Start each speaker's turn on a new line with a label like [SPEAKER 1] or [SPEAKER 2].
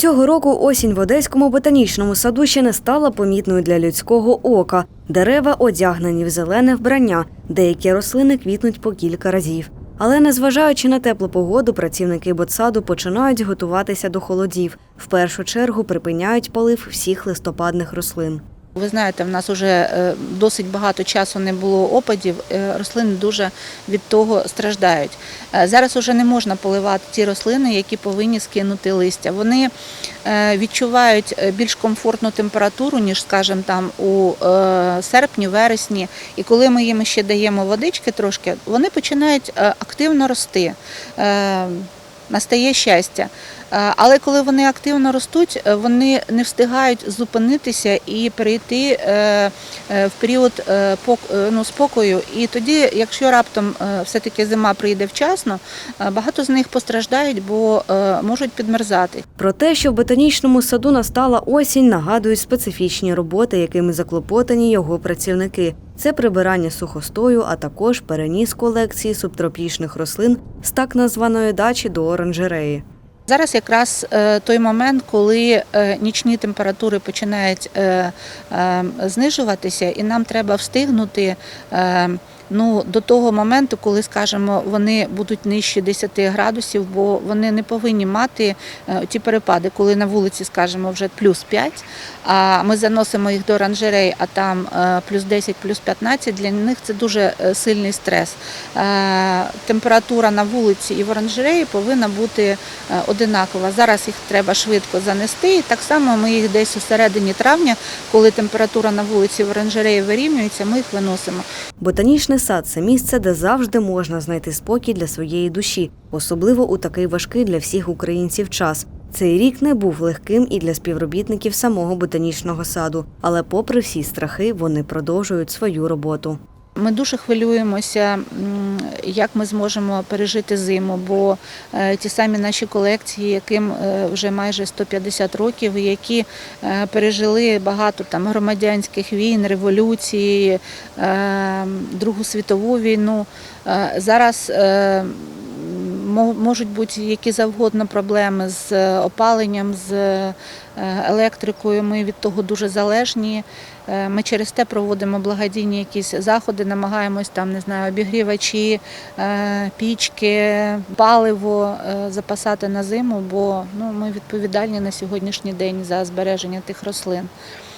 [SPEAKER 1] Цього року осінь в Одеському ботанічному саду ще не стала помітною для людського ока. Дерева одягнені в зелене вбрання, деякі рослини квітнуть по кілька разів. Але незважаючи на теплу погоду, працівники ботсаду починають готуватися до холодів. В першу чергу припиняють полив всіх листопадних рослин.
[SPEAKER 2] Ви знаєте, в нас вже досить багато часу не було опадів. е, Рослини дуже від того страждають. Е, Зараз вже не можна поливати ті рослини, які повинні скинути листя. Вони е, відчувають е, більш комфортну температуру, ніж, скажімо, там у е, серпні, вересні. І коли ми їм ще даємо водички трошки, вони починають е, активно рости. Настає щастя. Е, Але коли вони активно ростуть, е, вони не встигають зупинитися і перейти е, в період ну, спокою. І тоді, якщо раптом все-таки зима прийде вчасно, багато з них постраждають, бо можуть підмерзати.
[SPEAKER 1] Про те, що в ботанічному саду настала осінь, нагадують специфічні роботи, якими заклопотані його працівники. Це прибирання сухостою, а також переніс колекції субтропічних рослин з так названої дачі до оранжереї.
[SPEAKER 2] Зараз якраз е, той момент, коли е, нічні температури починають е, знижуватися, і нам треба встигнути. Ну, до того моменту, коли, скажімо, вони будуть нижче 10 градусів, бо вони не повинні мати е, ті перепади, коли на вулиці, скажімо, вже плюс 5, а ми заносимо їх до оранжерей, а там е, плюс 10, плюс 15, для них це дуже е, сильний стрес. Температура на вулиці і в оранжереї повинна бути одинакова. Зараз їх треба швидко занести. І так само ми їх десь у середині травня, коли температура на вулиці в оранжереї вирівнюється, ми їх виносимо.
[SPEAKER 1] Ботанічний сад це місце, де завжди можна знайти спокій для своєї душі, особливо у такий важкий для всіх українців час. Цей рік не був легким і для співробітників самого ботанічного саду, але, попри всі страхи, вони продовжують свою роботу.
[SPEAKER 2] Ми дуже хвилюємося, як ми зможемо пережити зиму, бо е, ті самі наші колекції, яким е, вже майже 150 років, які е, пережили багато там громадянських війн, революції, Другу світову війну. Зараз можуть бути які завгодно проблеми з е, опаленням, з е, електрикою. Ми від того дуже залежні. Е, Ми через те проводимо благодійні якісь заходи, намагаємось там, не знаю, обігрівачі, пічки, паливо запасати на зиму, бо ну, ми відповідальні на сьогоднішній день за збереження тих рослин.